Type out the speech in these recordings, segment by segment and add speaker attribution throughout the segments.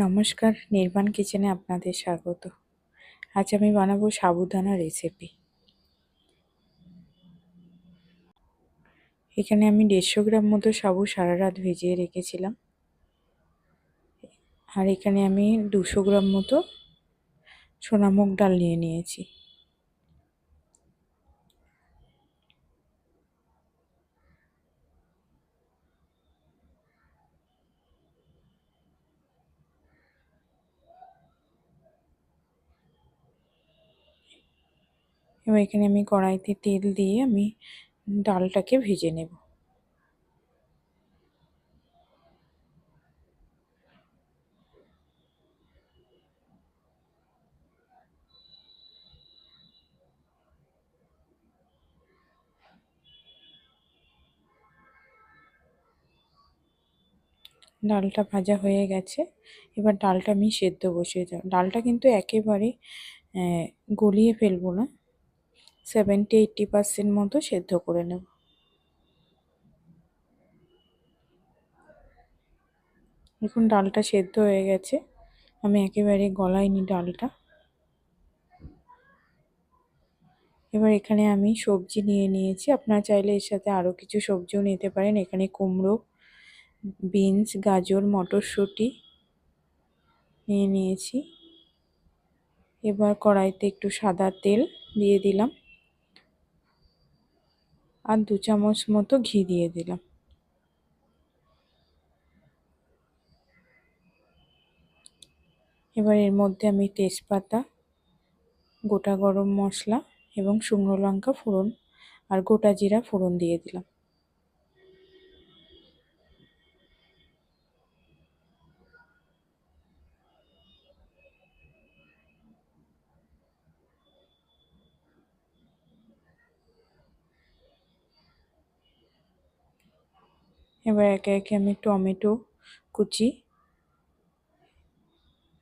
Speaker 1: নমস্কার নির্মাণ কিচেনে আপনাদের স্বাগত। আজ আমি বানাবো সাবুদানা রেসিপি এখানে আমি দেড়শো গ্রাম মতো সাবু সারা রাত ভিজিয়ে রেখেছিলাম। আর এখানে আমি দুশো গ্রাম মতো সোনামুগ ডাল নিয়ে নিয়েছি। এবার এখানে আমি কড়াইতে তেল দিয়ে আমি ডালটাকে ভেজে নেব। ডালটা ভাজা হয়ে গেছে। এবার ডালটা আমি সেদ্ধ বসিয়ে দেব। ডালটা কিন্তু একেবারে গলিয়ে ফেলব না। সেভেন্টি এইট্টি পার্সেন্ট মতো সেদ্ধ করে নেব। এখন ডালটা সেদ্ধ হয়ে গেছে। আমি একেবারে গলাইনি ডালটা। এবার এখানে আমি সবজি নিয়ে নিয়েছি। আপনারা চাইলে এর সাথে আরও কিছু সবজিও নিতে পারেন। এখানে কুমড়ো, বিনস, গাজর, মটরশুঁটি নিয়ে নিয়েছি। এবার কড়াইতে একটু সাদা তেল দিয়ে দিলাম। আর দু চামচ মতো ঘি দিয়ে দিলাম। এবার এর মধ্যে আমি তেজপাতা, গোটা গরম মশলা এবং শুকনো লঙ্কা ফোড়ন আর গোটা জিরা ফোড়ন দিয়ে দিলাম। এবার একে একে আমি টমেটো কুচি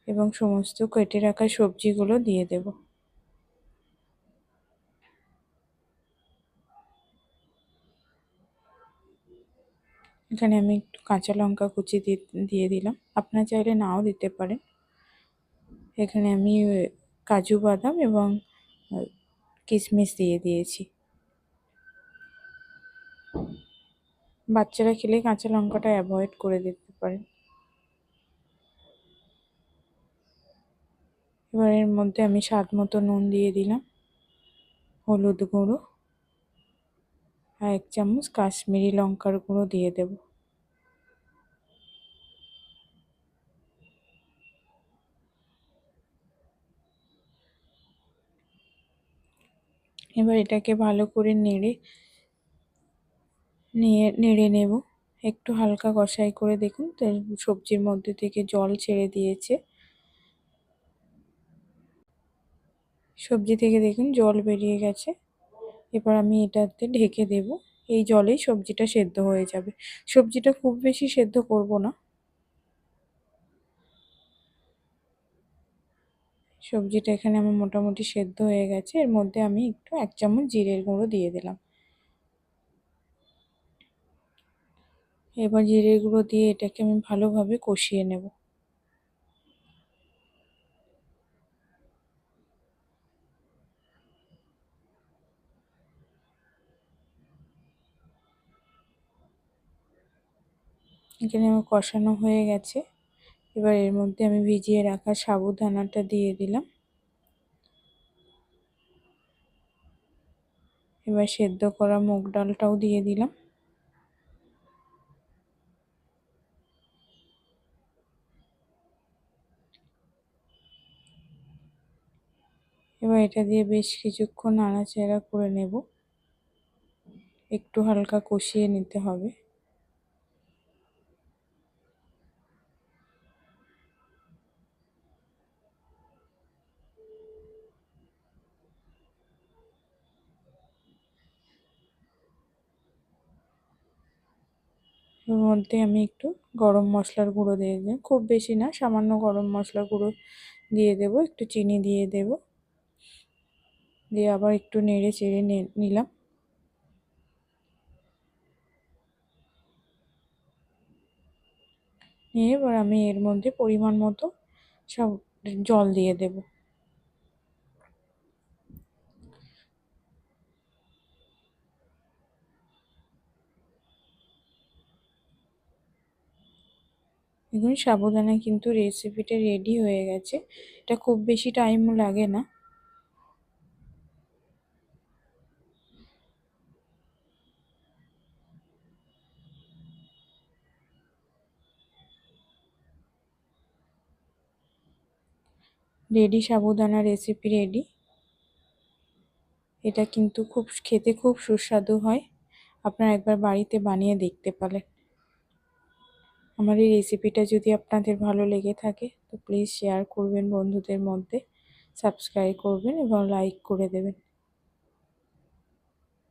Speaker 1: এবং সমস্ত কেটে রাখা সবজিগুলো দিয়ে দেব। এখানে আমি একটু কাঁচা লঙ্কা কুচি দিয়ে দিলাম। আপনার চাইলে নাও দিতে পারেন। এখানে আমি কাজু বাদাম এবং কিশমিশ দিয়ে দিয়েছি। বাচ্চারা খেলে কাঁচা লঙ্কাটা অ্যাভয়েড করে দিতে পারেন এবার এর মধ্যে আমি স্বাদ মতো নুন দিয়ে দিলাম, হলুদ গুঁড়ো আর এক চামচ কাশ্মীরি লঙ্কার গুঁড়ো দিয়ে দেব। এবার এটাকে ভালো করে নেড়ে নিয়ে, নেড়ে নেব। একটু হালকা কষাই করে দেখুন। সবজির মধ্যে থেকে জল ছেড়ে দিয়েছে। সবজি থেকে দেখুন জল বেরিয়ে গেছে। এবার আমি এটাতে ঢেকে দেব। এই জলেই সবজিটা সেদ্ধ হয়ে যাবে। সবজিটা খুব বেশি সেদ্ধ করব না। সবজিটা এখানে আমার মোটামুটি সেদ্ধ হয়ে গেছে। এর মধ্যে আমি একটু এক চামচ জিরের গুঁড়ো দিয়ে দিলাম। এবার জিরে গুঁড়ো দিয়ে এটাকে আমি ভালোভাবে কষিয়ে নেব। এখানে আমার কষানো হয়ে গেছে। এবার এর মধ্যে আমি ভিজিয়ে রাখা সাবুদানাটা দিয়ে দিলাম। এবার সেদ্ধ করা মুগ ডালটাও দিয়ে দিলাম। এবার এটা দিয়ে বেশ কিছুক্ষণ নাড়াচাড়া করে নেব। একটু হালকা কষিয়ে নিতে হবে। এর মধ্যে আমি একটু গরম মশলার গুঁড়ো দিয়ে দিই খুব বেশি না, সামান্য গরম মশলার গুঁড়ো দিয়ে দেব, একটু চিনি দিয়ে দেব। দিয়ে আবার একটু নেড়ে চেড়ে নিলাম। নিয়ে এবার আমি এর মধ্যে পরিমাণ মতো সব জল দিয়ে দেব। দেখুন, সাবধানে কিন্তু রেসিপিটা রেডি হয়ে গেছে। এটা খুব বেশি টাইমও লাগে না। রেডি সাবুদানা রেসিপি রেডি এটা কিন্তু খুব, খেতে খুব সুস্বাদু হয়। আপনারা একবার বাড়িতে বানিয়ে দেখতে পারেন। আমার এই রেসিপিটা যদি আপনাদের ভালো লেগে থাকে, তো প্লিজ শেয়ার করবেন বন্ধুদের মধ্যে সাবস্ক্রাইব করবেন এবং লাইক করে দেবেন।